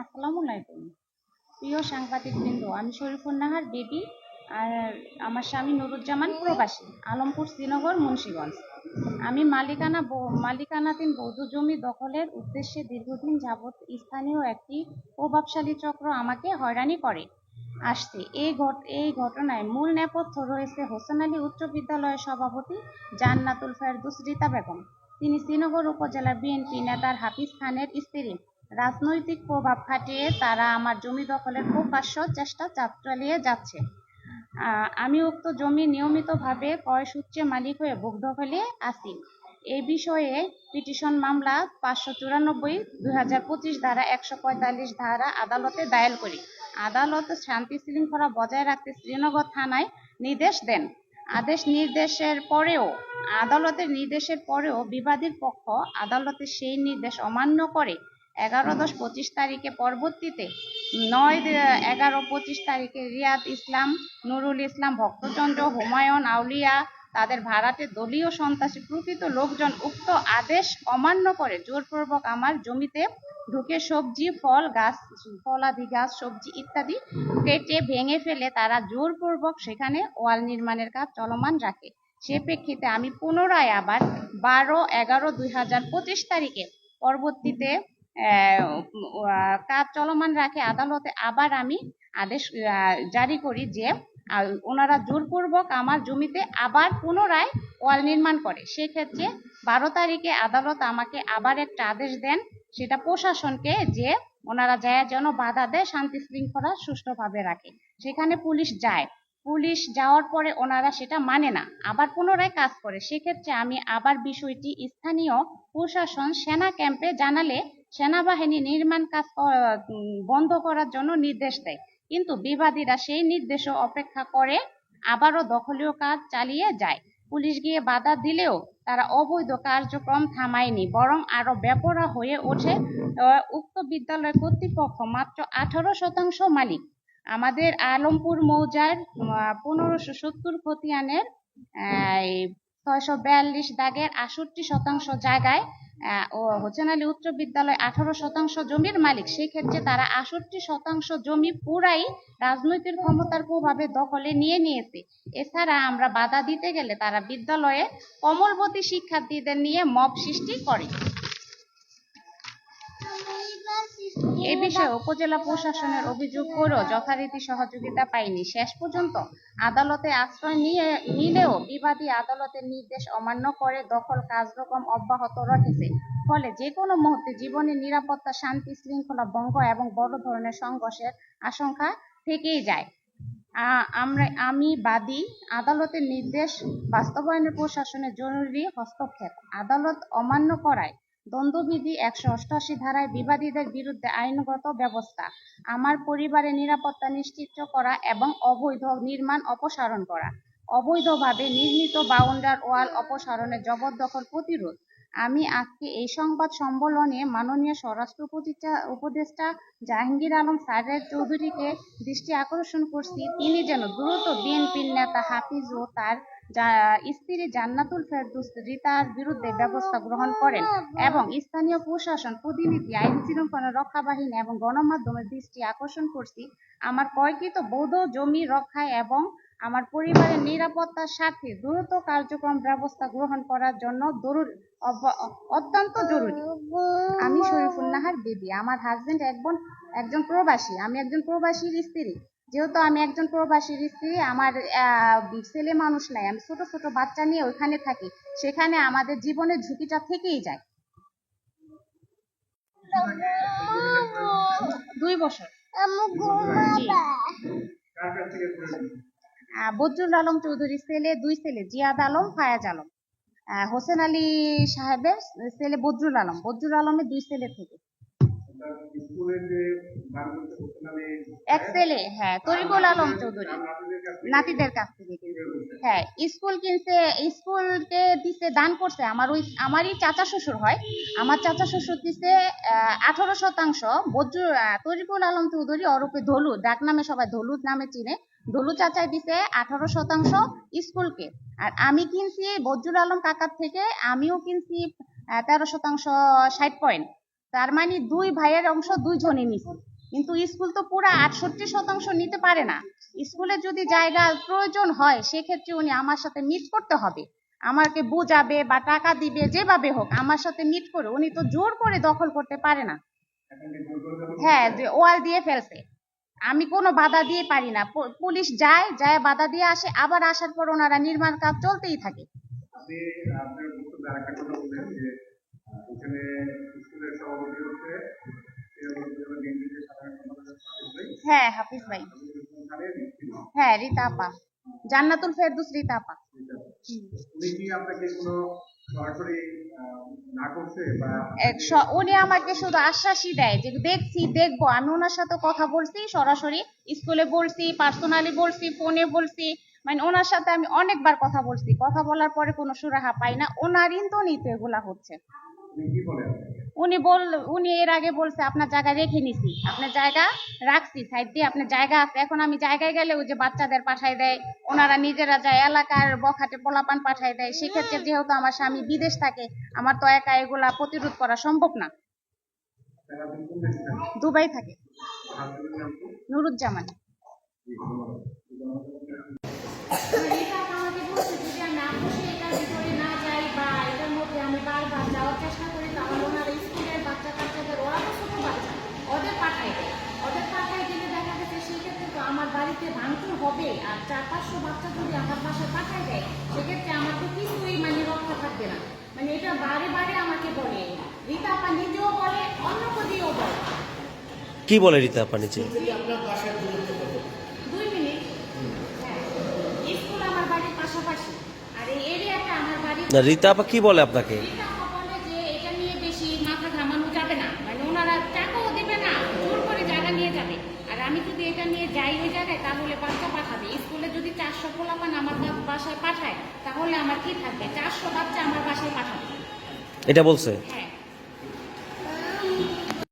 আসসালামু আলাইকুম। প্রিয় সাংবাদিক বৃন্দ আমি শরীফুল নাহার বেবি আর আমার স্বামী নুরুজ্জামান প্রবাসী, আলমপুর শ্রীনগর, মুন্সিগঞ্জ। আমি মালিকানা মালিকানাধীন বৌদ্ধ জমি দখলের উদ্দেশ্যে দীর্ঘদিন যাবৎ স্থানীয় একটি প্রভাবশালী চক্র আমাকে হয়রানি করে, আসছে। এই ঘট এই ঘটনায় মূল নেপথ্য রয়েছে হোসেন আলী উচ্চ বিদ্যালয়ের সভাপতি জান্নাতুল ফেরদুস রীতা বেগম। তিনি শ্রীনগর উপজেলা বিএনপি নেতার হাফিজ খানের স্ত্রী। রাজনৈতিক প্রভাব খাটিয়ে তারা আমার জমি দখলের প্রকাশ্য চেষ্টা চা- চালিয়ে যাচ্ছে। আমি উক্ত জমি নিয়মিতভাবে ক্রয় সূত্রে মালিক হয়ে ভোগ দখলে আছি। এই বিষয়ে পিটিশন মামলা পাঁচশো চুরানব্বই দুই হাজার পঁচিশ ধারা একশো পঁয়তাল্লিশ ধারা আদালতে দায়ের করি। আদালত শান্তি শৃঙ্খলা বজায় রাখতে শ্রীনগর থানায় নির্দেশ দেন। আদেশ নির্দেশের পরেও, আদালতের নির্দেশের পরেও বিবাদীর পক্ষ আদালতের সেই নির্দেশ অমান্য করে এগারো দশ পঁচিশ তারিখে পরবর্তীতে, নয় এগারো পঁচিশ তারিখে রিয়াদ ইসলাম, নুরুল ইসলাম, ভক্তচন্দ্র, হুমায়ুন, আউলিয়া তাদের ভাড়াটে দলীয় সন্ত্রাসী প্রকৃত লোকজন উক্ত আদেশ অমান্য করে জোরপূর্বক আমার জমিতে ঢুকে সবজি, ফল, গাছ, ফলাদি, গাছ, সবজি ইত্যাদি কেটে ভেঙে ফেলে তারা জোরপূর্বক সেখানে ওয়াল নির্মাণের কাজ চলমান রাখে। সে প্রেক্ষিতে আমি পুনরায় আবার বারো এগারো দুই হাজার পঁচিশ তারিখে পরবর্তীতে কাজ চলমান রাখে আদালতে। আবার আমি আদেশ জারি করি যে ওনারা জোরপূর্বক আমার জমিতে আবার পুনরায় ওয়াল নির্মাণ করে। সেক্ষেত্রে বারো তারিখে আদালত আমাকে আবার একটা আদেশ দেন, সেটা প্রশাসনকে যে, ওনারা যায় যেন বাধা দেয়, শান্তি শৃঙ্খলা সুষ্ঠুভাবে রাখে। সেখানে পুলিশ যায়। পুলিশ যাওয়ার পরে ওনারা সেটা মানে না, আবার পুনরায় কাজ করে। সেক্ষেত্রে আমি আবার বিষয়টি স্থানীয় প্রশাসন সেনা ক্যাম্পে জানালে সেনাবাহিনী নির্মাণ কাজ বন্ধ করার জন্য নির্দেশ দেয়। কিন্তু বিবাদীরা সেই নির্দেশও অপেক্ষা করে আবারও দখলীয় কাজ চালিয়ে যায়। পুলিশ গিয়ে বাধা দিলেও তারা অবৈধ কার্যক্রম থামায়নি, বরং আরও বেপরা হয়ে ওঠে উক্ত বিদ্যালয় কর্তৃপক্ষ মাত্র আঠারো শতাংশ মালিক। আমাদের আলমপুর মৌজার পনেরোশো সত্তর খতিয়ানের ছয়শো বিয়াল্লিশ দাগের আষট্টি শতাংশ জায়গায় ও হোসেন আলী উচ্চ বিদ্যালয় আঠারো শতাংশ জমির মালিক। সেই ক্ষেত্রে তারা আষট্টি শতাংশ জমি পুরাই রাজনৈতিক ক্ষমতার প্রভাবে দখলে নিয়ে নিয়েছে। এছাড়া আমরা বাধা দিতে গেলে তারা বিদ্যালয়ে কমলবতী শিক্ষার্থীদের নিয়ে মব সৃষ্টি করে। এ বিষয়ে উপজেলা প্রশাসনের অভিযোগ করেও যথারীতি সহযোগিতা পাইনি শেষ পর্যন্ত আদালতে আশ্রয় নিয়ে, নিলেও বিবাদী আদালতের নির্দেশ অমান্য করে দখল কার্যক্রম অব্যাহত রেখেছে ফলে যে কোনো মুহূর্তে জীবনের নিরাপত্তা, শান্তি, শৃঙ্খলা ভঙ্গ এবং বড় ধরনের সংঘর্ষের আশঙ্কা থেকেই যায়। আমরা, আমি বাদী। আদালতের নির্দেশ বাস্তবায়নের প্রশাসনের জরুরি হস্তক্ষেপ। আদালত অমান্য করায় দ্বন্দ্ববিধি একশো অষ্টআশি ধারায় বিবাদীদের বিরুদ্ধে আইনগত ব্যবস্থা, আমার পরিবারের নিরাপত্তা নিশ্চিত করা এবং অবৈধ নির্মাণ অপসারণ করা। অবৈধভাবে নির্মিত বাউন্ডার ওয়াল অপসারণের জবরদখল প্রতিরোধ। আমি আজকে এই সংবাদ সম্মেলনে মাননীয় স্বরাষ্ট্র উপদেষ্টা- জাহাঙ্গীর আলম সারের চৌধুরীকে দৃষ্টি আকর্ষণ করছি। তিনি যেন দ্রুত বিএনপির নেতা হাফিজ ও তার স্ত্রী জান্নাতুল ফেরদৌস রিতার বিরুদ্ধে ব্যবস্থা গ্রহণ করেন এবং স্থানীয় প্রশাসন, প্রতিনিধি, আইন শৃঙ্খলা রক্ষা বাহিনী এবং গণমাধ্যমের দৃষ্টি আকর্ষণ করছি। আমার ক্রয়কৃত বৌদ্ধ জমি রক্ষায় এবং আমার পরিবারের নিরাপত্তার স্বার্থে দ্রুত কার্যক্রম ব্যবস্থা গ্রহণ করার জন্য জরুরি অত্যন্ত জরুরি। আমি শরীফুল নাহার বেবি। আমার হাজবেন্ড একজন একজন প্রবাসী। আমি একজন প্রবাসীর স্ত্রী। যেহেতু আমি একজন প্রবাসীর স্ত্রী আমার ছেলে মানুষ নাই, আমি ছোট ছোট বাচ্চা নিয়ে ওইখানে থাকি, সেখানে আমাদের জীবনের ঝুঁকিটা থেকেই যায়। দুই বছর। বদরুল আলম চৌধুরীর ছেলে, দুই ছেলে, জিয়াদ আলম, ফায়াজ আলম। হোসেন আলী সাহেবের ছেলে বদরুল আলম। বদরুল আলমের দুই ছেলে থেকে। এক ছেলে হ্যাঁ তরিকুল আলম চৌধুরী, নাতিদের কাছ থেকে হ্যাঁ স্কুল কিনছে স্কুলকে দিছে, দান করছে। আমার ওই, আমারই চাচা শ্বশুর হয়। আমার চাচা শ্বশুর দিছে আঠারো শতাংশ। বজ্র তরিকুল আলম চৌধুরী ওরফে ধলু, ডাক নামে সবাই ধলু নামে চিনে। ধলু চাচাই দিছে আঠারো শতাংশ স্কুলকে। আর আমি কিনছি বজ্রুল আলম কাকার থেকে, আমিও কিনছি তেরো শতাংশ ষাট পয়েন্ট। তার মানে দুই ভাইয়ের অংশ দুইজনে নিছে। কিন্তু স্কুল তো পুরো আটষট্টি শতাংশ নিতে পারে না। স্কুলে যদি জায়গা প্রয়োজন হয়, সেক্ষেত্রে উনি আমার সাথে মিট করতে হবে। আমাকে বোঝাবে বা টাকা দিবে, যেভাবে হোক আমার সাথে মিট করে। উনি তো জোর করে দখল করতে পারে না। হ্যাঁ ওয়াল দিয়ে ফেলছে। আমি কোনো বাধা দিয়ে পারি না। পুলিশ যায় যায় বাধা দিয়ে আসে। আবার আসার পর ওনারা নির্মাণ কাজ চলতেই থাকে। হ্যাঁ হাফিজ ভাই। হ্যাঁ রীতা আপা। জান্নাতুল ফেরদুস রীতা আপা। উনি আমাকে শুধু আশ্বাসই দেয় যে দেখছি দেখব। আমি ওনার সাথে কথা বলছি সরাসরি স্কুলে বলছি পার্সোনালি বলছি ফোনে বলছি। মানে ওনার সাথে আমি অনেকবার কথা বলছি। কথা বলার পরে কোনো সুরাহা পাই না। ওনার ইন্তনিত এগুলা হচ্ছে। উনি বল উনি এর আগে বলছে আপনার জায়গা রেখে নিছি। আপনার জায়গা রাখছি সাইড দিয়ে আপনার জায়গা আছে। এখন আমি জায়গায় গেলে ওই যে বাচ্চাদের পাঠাই দেয় ওনারা নিজেরা যায় এলাকার বখাটে পোলাপান পাঠাই দেয় সেক্ষেত্রে যেহেতু আমার স্বামী বিদেশ থাকে আমার তো একা এগুলা প্রতিরোধ করা সম্ভব না। দুবাই থাকে? নুরুজ্জামান জি, ধন্যবাদ। এটা আমাকে বলছে যদি আমি আপোষে এটার ভিতরে না যাই বা এটার মধ্যে আমি বারবার যাওয়ার চেষ্টা করি তাহলে ওনারা স্কুলের বাচ্চা কাচ্চাদের ওরা তো ছোট বাচ্চা ওদের পাঠাই দেয় ওদের পাঠাই দিলে দেখা গেছে সেক্ষেত্রে তো আমার বাড়িতে ভাঙচুর হবে আর চার পাঁচশো বাচ্চা যদি আমার বাসায় পাঠাই দেয় সেক্ষেত্রে আমার তো কিছুই মানে রক্ষা থাকবে না। মানে এটা বারে বারে আমাকে বলে। রীতা আপা নিজেও বলে অন্য দিয়েও বলে। কি বলে রীতা আপা দুই মিনিট। হ্যাঁ স্কুল আমার বাড়ির পাশাপাশি। আর এই এরিয়াটা আমার বাড়ির না রীতা আপা কি বলে আপনাকে রীতা আপা বলে যে এটা নিয়ে বেশি মাথা ঘামানো যাবে না মানে ওনারা টাকাও দিবে না জোর করে জায়গা নিয়ে যাবে আর আমি যদি এটা নিয়ে যাই ওই জায়গায় তাহলে বাচ্চা পাঠাবে। স্কুলে যদি চারশো পোলাপান আমার বাসায় পাঠায় তাহলে আমার কি থাকবে? চারশো বাচ্চা আমার বাসায় পাঠাবে। এটা বলছে? হ্যাঁ।